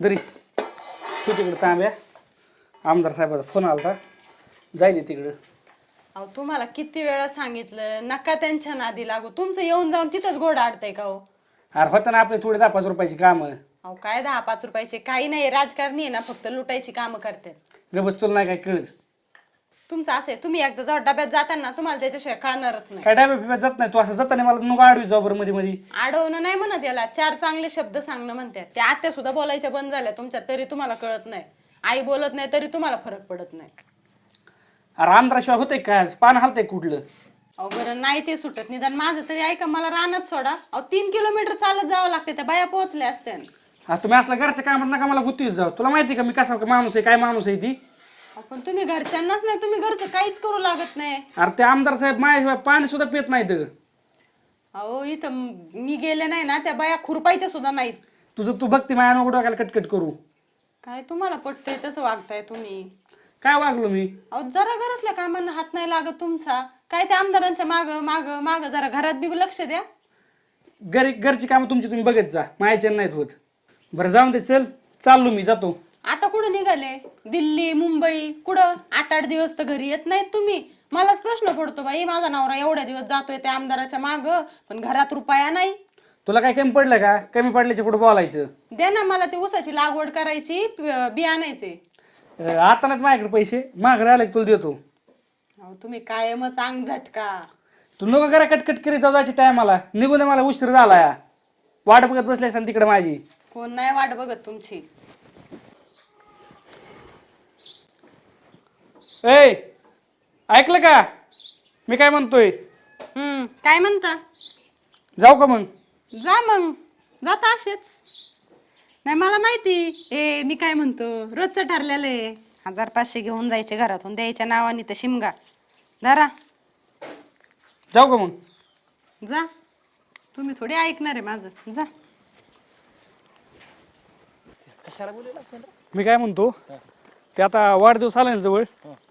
दरी. तू तिकडं तांब्या आमदार साहेबाचा फोन आला जायचे तिकडं. अहो तुम्हाला किती वेळा सांगितलं नका त्यांच्या नादी लागू. तुमचं येऊन जाऊन तिथंच गोड आडतंय का हो? अरे होतं ना आपले थोडे दहा पाच रुपयाची कामं. अहो काय दहा पाच रुपयाचे? काही नाही राजकारणी आहे ना फक्त लुटायची कामं करतात गबस तुला नाही काय कळत. तुमचं असे तुम्ही एकदा जाऊ डब्यात जाताना तुम्हाला त्याच्याशिवाय कळणारच नाही. काय डाब्या फिब्यात जात नाही? तू असं जाताना मला नको आडवी जाऊ बरं मध्ये मध्ये अडवणं नाही म्हणत याला चार चांगले शब्द सांगणं म्हणतात. त्या आत्या सुद्धा बोलायच्या बंद झाल्या तुमच्यात तरी तुम्हाला कळत नाही. आई बोलत नाही तरी तुम्हाला फरक पडत नाही. अरे आमदाराशिवाय होतंय काय आज? पान हालतंय कुठलं? अहो बरं नाही ते सुटत निदान. माझं तरी ऐका मला रानात सोडा. अहो तीन किलोमीटर चालत जावं लागते त्या बाया पोहोचल्या असत्या हा तुम्ही असल्या घरच्या कामात नका मला गुत्तीच जाऊ तुला माहिती का मी कसा माणूस आहे काय माणूस आहे ती? पण तुम्ही घरच्यांनाच नाही तुम्ही घरचं काहीच करू लागत नाही. अरे ते आमदार साहेब माझ्याशिवाय पाणी सुद्धा पित नाहीत. अहो इथं म- मी गेले नाही ना त्या बाया खुरपायच्या सुद्धा नाहीत. तुझं तू बघते माझ्या नको डोक्याला कटकट करू. काय तुम्हाला पटतंय तसं वागताय तुम्ही. काय वागलो मी? अहो जरा घरातल्या कामांना हात नाही लागत तुमचा. काय त्या आमदारांच्या माग माग माग जरा घरात बी लक्ष द्या. घरी घरची कामं तुमची तुम्ही बघत जा. मायाच्या नाहीत होत. बरं जाऊन दे चल. चाललो मी जातो. आता कुठं निघाले? दिल्ली मुंबई कुठं? आठ आठ दिवस तर घरी येत नाहीत तुम्ही. मलाच प्रश्न पडतो बाई माझा नवरा एवढ्या दिवस जातोय त्या आमदाराच्या माग पण घरात रुपया नाही. तुला काय कमी पडलं का? कमी पडल्याच्या पुढे बोलायचं? दे ना मला ते ऊसाची लागवड करायची प- बी आणायचे. अं, आता नाहीत माझ्याकडे पैसे. माघारी आले की तुला देतो. अहो तुम्ही कायमच अंग झटका तू नको करा कटकट करीत जाऊ जायच्या टायमाला. निघून दे मला उशीर झाला वाट बघत बसल्या सांग तिकडे माझी. कोण नाही वाट बघत तुमची. ए ऐकलं का? मी काय म्हणतोय? हम्म काय म्हणता? जाऊ का मग? जा मग जाता असेच. नाही मला माहिती. ए मी काय म्हणतो? रोजचं ठरलेलं आहे. हजार पाचशे घेऊन जायचे घरातून द्यायच्या नावाने तर शिमगा. धरा. जाऊ का मग? जा. तुम्ही थोडी ऐकणार आहे माझं. जा. मी काय म्हणतो? ते आता वाढदिवस आला ना जवळ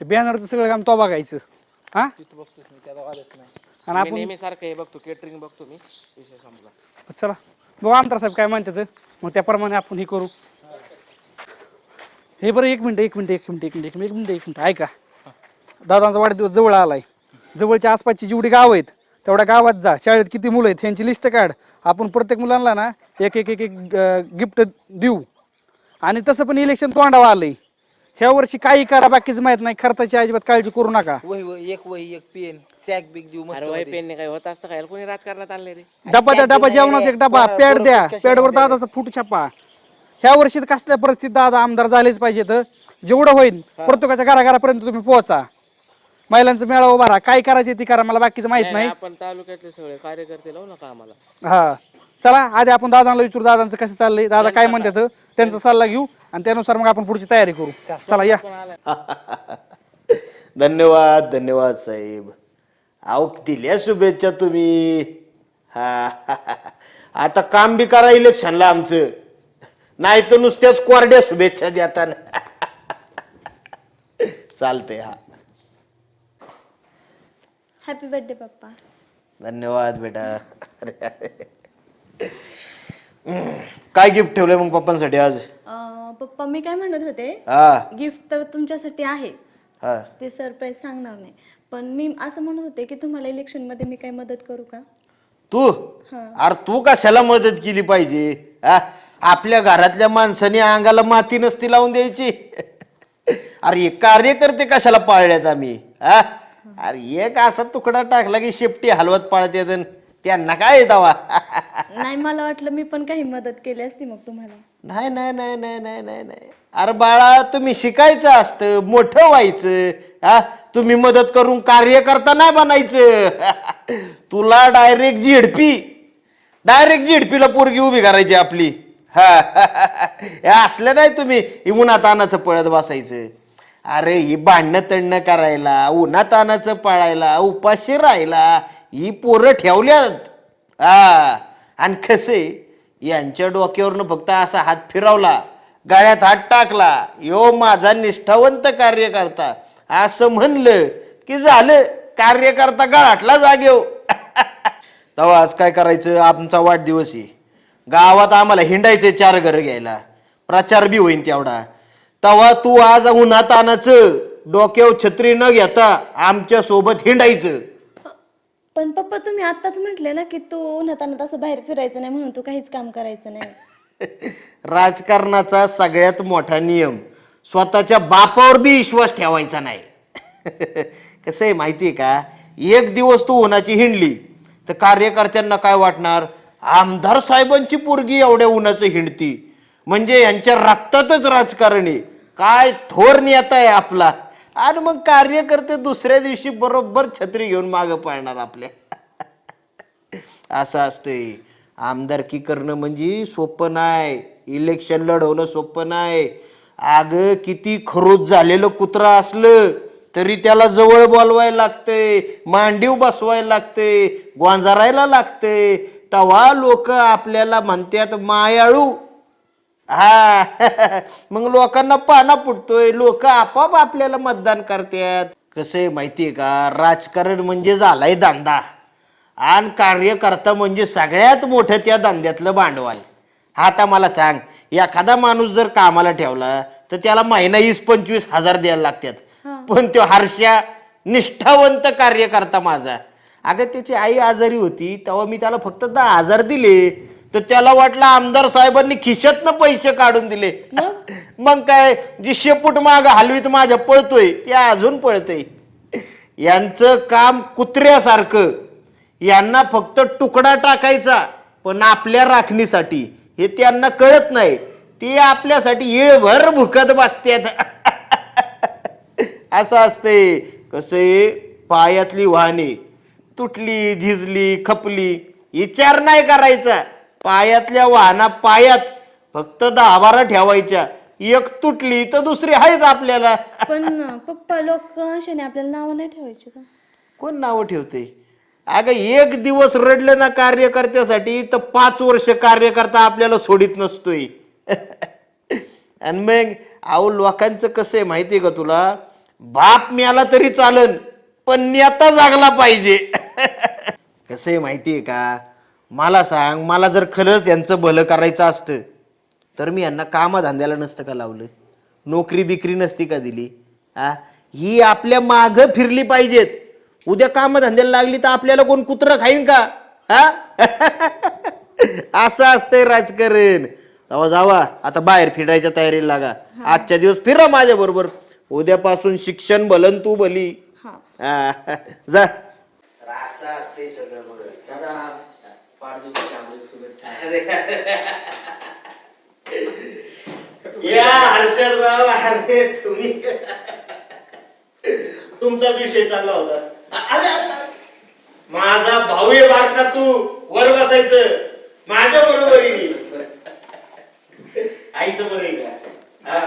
ते बॅनरचं सगळं काम तो बघायचं. हा? आणि आपण नेहमी सारखं हे बघतो केटरिंग बघतो मी विषय संपला. चला बघू आमदार साहेब काय म्हणतात. मग त्याप्रमाणे आपण हे करू. हे बरं एक मिनिट एक मिनिट एक मिनिट एक मिनिट एक मिनिट एक मिनिट एक मिनिट ऐका. दादांचा वाढदिवस जवळ आलाय. जवळच्या आसपासची जेवढी गाव आहेत तेवढ्या गावात जा. शाळेत किती मुलं आहेत ह्यांची लिस्ट काढ. आपण प्रत्येक मुलांना ना एक एक एक एक गिफ्ट देऊ. आणि तसं पण इलेक्शन तोंडावं आलंय. ह्या वर्षी काही करा बाकीचं माहीत नाही. खर्चाची अजिबात काळजी करू नका. वही वही एक वही एक पेन. सॅक बिग देऊ मस्त अरे वयमध्ये. पेनने काय होत असतं काय कोणी राजकारणात आणले रे? डबा द्या डबा जेवणाचा एक डबा. पॅड द्या. पॅडवर दादाचा फूट छापा. ह्या वर्षी तर कसल्या परिस्थितीत दादा आमदार झालेच पाहिजेत जेवढं होईल प्रत्येकाच्या घराघरापर्यंत तुम्ही पोहोचा. महिलांचा मेळावा भरा. काय करायचे ती करा. मला बाकीचं माहीत नाही. आपण तालुक्यातले सगळे कार्यकर्ते लावू नका आम्हाला. हा. चला आधी आपण दादांना विचारू दादांचं कसं चाललंय? दादा काय म्हणतात? त्यांचा सल्ला घेऊ आणि त्यानुसार मग आपण पुढची तयारी करू. चला. या. धन्यवाद धन्यवाद साहेब. अहो दिल्या शुभेच्छा तुम्ही. हा आता काम बी करा इलेक्शनला आमचं. नाही तर नुसत्याच कोरड्या शुभेच्छा देताना. चालतंय हा. हॅपी बर्थडे पप्पा धन्यवाद बेटा. अरे अरे. काय गिफ्ट ठेवलंय मग पप्पांसाठी आज? अं, पप्पा मी काय म्हणत होते? हा. गिफ्ट तर तुमच्यासाठी आहे. हा. ते सरप्राईज सांगणार नाही. पण मी असं म्हणत होते की तुम्हाला इलेक्शनमध्ये मी काय मदत करू का? तू? अरे तू कशाला मदत केली पाहिजे? हा? आपल्या घरातल्या माणसाने अंगाला माती नसती लावून द्यायची. अरे हे कार्यकर्ते कशाला पाळल्यात आम्ही? हा? अरे एक असा तुकडा टाकला की शेपटी हलवत पाळत येत त्यांना काय येतावा नाही मला वाटलं मी पण काही मदत केली असती मग तुम्हाला. नाही नाही नाही नाही नाही नाही नाही. अरे बाळा तुम्ही शिकायचं असतं मोठं व्हायचं. हा? तुम्ही मदत करून कार्यकर्ता नाही बनायचं. तुला डायरेक्ट झिडपी. डायरेक्ट झिडपीला पोरगी उभी करायची आपली. हा. हे असलं नाही तुम्ही ही उन्हात तानाचं पळत बसायचं. अरे ही भांडणं तणणं करायला उन्हात तानाचं पाळायला उपाशी राहायला ही पोरं ठेवल्यात. हा आणि कसे यांच्या डोक्यावरनं फक्त असा हात फिरवला गळ्यात हात टाकला यो माझा निष्ठावंत कार्यकर्ता. असं म्हणलं की झालं कार्यकर्ता गळाटला जागेव. तेव्हा आज काय करायचं? आमचा वाढदिवस आहे. गावात आम्हाला हिंडायचे चार घरं घ्यायला. प्रचार बी होईन तेवढा. तवा तू आज उन्हात आणायचं डोक्यावर छत्री न घेता आमच्यासोबत हिंडायचं. पण पप्पा तुम्ही आत्ताच म्हटले ना की तू उन्हात आणत असं बाहेर फिरायचं नाही म्हणून तू काहीच काम करायचं नाही. राजकारणाचा सगळ्यात मोठा नियम स्वतःच्या बापावर बी विश्वास ठेवायचा नाही. कसं आहे माहिती आहे का? एक दिवस तू उन्हाची हिंडली तर कार्यकर्त्यांना काय वाटणार? आमदार साहेबांची पोरगी एवढ्या उन्हाचं हिंडती. म्हणजे यांच्या रक्तातच राजकारण. आहे काय थोर नेता आहे आपला. आणि मग कार्यकर्ते दुसऱ्या दिवशी बरोबर छत्री घेऊन मागं पाळणार आपल्या. असं असतंय. आमदारकी करणं म्हणजे सोपं नाही. इलेक्शन लढवणं सोपं नाही. आग किती खरोच झालेलं कुत्रा असलं तरी त्याला जवळ बोलवायला लागतंय. मांडीव बसवायला लागतंय. गोंजारायला लागतंय. तवा लोक आपल्याला म्हणतात मायाळू हा. मग लोकांना पाना फुटतोय लोक आपाप आपल्याला मतदान करतात. कसं आहे माहितीये का? राजकारण म्हणजे झालाय दांदा आणि कार्यकर्ता म्हणजे सगळ्यात मोठं त्या धंद्यातलं भांडवल. आता मला सांग. एखादा माणूस जर कामाला ठेवला तर त्याला महिना वीस पंचवीस हजार द्यायला लागतात. पण तो हर्षा निष्ठावंत कार्यकर्ता माझा. अगं त्याची आई आजारी होती तेव्हा मी त्याला फक्त दहा हजार दिले. तर त्याला वाटलं आमदार साहेबांनी खिशातनं पैसे काढून दिले. मग? काय जी शेपूट माग हलवीत माझ्या पळतोय. ते अजून पळतय. यांचं काम कुत्र्यासारखं. यांना फक्त तुकडा टाकायचा पण आपल्या राखणीसाठी. हे त्यांना कळत नाही. ते आपल्यासाठी येळभर भुकत बसतात असं असते कसं पायातली वाहने. तुटली झिजली खपली. विचार नाही करायचा. पायातल्या वाहना पायात फक्त दहा बारा ठेवायच्या. एक तुटली तर दुसरी आहेच आपल्याला. पण पप्पा लोक अशाने आपल्याला नावं नाही ठेवायची का? कोण नावं ठेवते? अगं एक दिवस रडलं ना कार्यकर्त्यासाठी तर पाच वर्ष कार्यकर्ता आपल्याला सोडित नसतोय. आणि मग अहो लोकांचं कसं आहे माहिती आहे का तुला? बाप मिळाला तरी चालन पण नेता जागला पाहिजे. कसं आहे माहिती आहे का? मला सांग मला जर खरंच यांचं भलं करायचं असतं तर मी यांना कामधंद्याला नसतं का लावलं? नोकरी बिकरी नसती का दिली? आ? ही आपल्या माग फिरली पाहिजेत. उद्या कामधंद्याला लागली तर आपल्याला कोण कुत्रं खाईन का? हा असं असतंय राजकारण. तेव्हा जावा आता बाहेर फिरायच्या तयारीला लागा. आजच्या दिवस फिरा माझ्या बरोबर. उद्यापासून शिक्षण भलन तू भली. हा. जा. असं असते सगळं बघ. वाढदिवसाच्या हार्दिक शुभेच्छा. या हर्षदराव अरे तुम्ही. तुमचाच विषय चालला होता. अरे. माझा भाऊ आहे बारका तू? वर बसायचं. माझ्या बरोबरीने आईचं बरं आहे का? हा?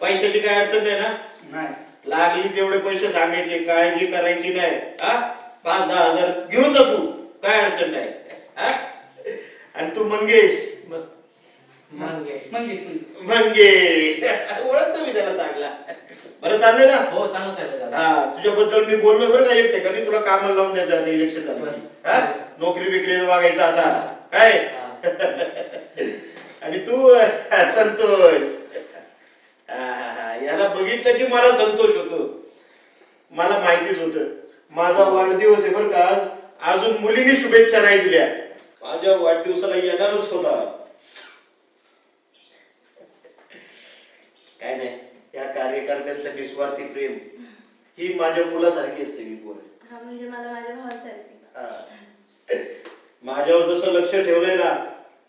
पैशाची काय अडचण नाही ना? नाही. लागली तेवढे पैसे सांगायचे काळजी करायची नाही. हा? पाच दहा हजार घेऊन जा तू. काय अडचण नाही? आणि तू मंगेश. मंगेश. मंगेश मंगेश. ओळखतो मी त्याला चांगला. बरं चाललंय ना? हो चांगलं दादा. हा तुझ्याबद्दल मी बोललो बरं का एक ठिकाणी. तुला कामाला लावून द्यायचं आता इलेक्शन झालं. हा? नोकरी बिकरी बघायचं आता. काय? आणि तू संतोष. याला बघितलं की मला संतोष होतो. मला माहितीच होत. माझा वाढदिवस आहे बरं का आज. अजून मुलींनी शुभेच्छा नाही दिल्या. माझ्या वाढदिवसाला येणारच होता. काय नाही या कार्यकर्त्यांचं निस्वार्थी प्रेम ही माझ्या मुलासारखी असते मी पोर. हा म्हणजे मला माझ्या भावासारखी. हा. माझ्यावर जसं लक्ष ठेवलंय ना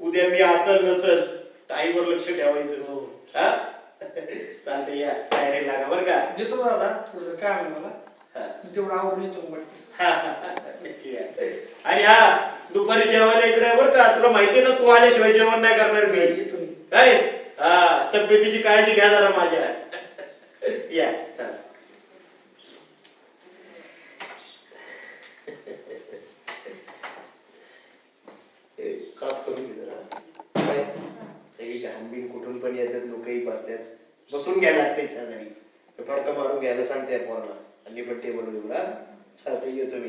उद्या मी असल नसल तर आईवर लक्ष ठेवायचं. हा. चालतंय या. तयारी लागा बरं का? येतो दादा थोडस काम आहे मला. हा. मी तेवढं आवडून येतो हा, हा, हा. या. आणि हा दुपारी जेवायला इकडे आहे बरं का. तुला माहिती ना तू आल्याशिवाय जेवण नाही करणार मी. काय? हा तब्येतीची काळजी घ्या जरा माझ्या. या चला. साफ करून घे जरा. काय? सगळी घाणबीण कुठून पण येतात लोकही बसतात. बसून घ्यायला लागते शेजारी. फडकं मारून घ्यायला सांगते पोराला. आणि पण टेबल ना चालतंय येतो मी.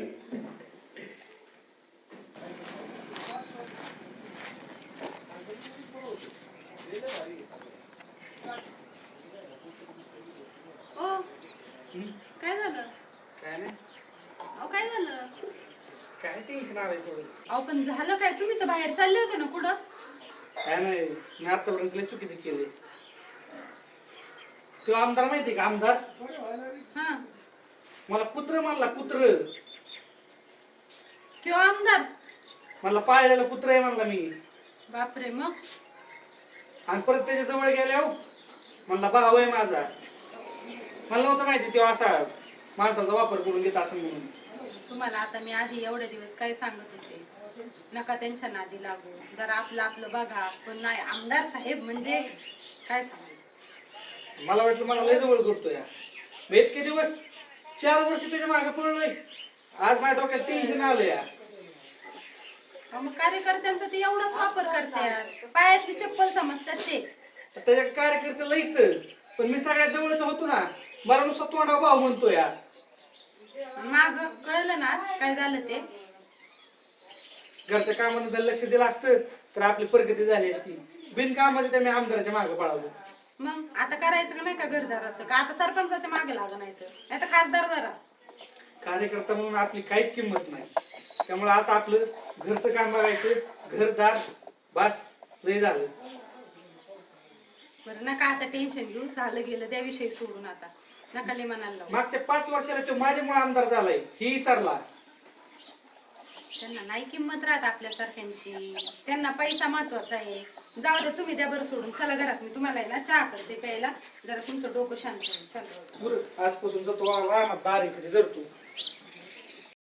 काय झालं? काय नाही. अहो काय झालं? काय टेन्शन आलंय थोडं. अहो पण झालं काय? तुम्ही तर बाहेर चालले होते ना कुठं? काय नाही मी आतापर्यंत लय चुकीचं केले तो आमदार माहिती का आमदार? हा. मला कुत्र म्हणला कुत्र. किंवा आमदार? मला पाळलेलं कुत्र आहे म्हणला मी. बापरे मग? आणि परत त्याच्याजवळ गेल्यावर म्हणला भाऊ आहे माझा. मला नव्हतं माहिती तो असा माणसाचा वापर करून घेत असं म्हणून. तुम्हाला आता मी आधी एवढे दिवस काय सांगत होते? नका त्यांच्या नादी लागू. जरा आपलं आपलं बघा. पण नाही आमदार साहेब म्हणजे काय सांगायचं? मला वाटलं मला लय जवळ करतो या मी इतके दिवस चार वर्ष त्याच्यामागे पळलोय आज माझ्या डोक्यात टेन्शन आलं या अहो, मग कार्यकर्त्यांचा ते एवढाच वापर करतात पायातली चप्पल समजतात ते. त्याच्या कार्यकर्ते लईत पण मी सगळ्यात जवळच होतो ना. मला नुसता तोंडा भाऊ म्हणतो या माग कळलं ना आज काय झालं ते? घरच्या कामानं लक्ष दिलं असतं तर आपली प्रगती झाली असती. बिनकामाचं मी आमदाराच्या मागे पळालो. मग आता करायचं का नाही का घरदाराचं? का आता सरपंचाच्या मागे लागं नाही तर? नाही तर खासदार जरा. कार्यकर्ता म्हणून आपली काहीच किंमत नाही. त्यामुळे आता आपलं घरचं काम बघायचं घरदार बस लय झालं. बरं नका आता टेन्शन घेऊ. झालं गेलं त्या विषयी सोडून आता. नका लय मनाला लावू. मागच्या पाच वर्षाला तो माझ्यामुळे आमदार झालाय ही सरला त्यांना नाही किंमत राहत आपल्यासारख्यांची. त्यांना पैसा महत्त्वाचा आहे. जाऊ दे तुम्ही द्या बरं सोडून. चला घरात मी तुम्हाला आहे ना चहा करते प्यायला. जरा तुमचं डोकं शांत होईल. चला. बरं आजपासून जातो. राहणार दारी कधी जरतो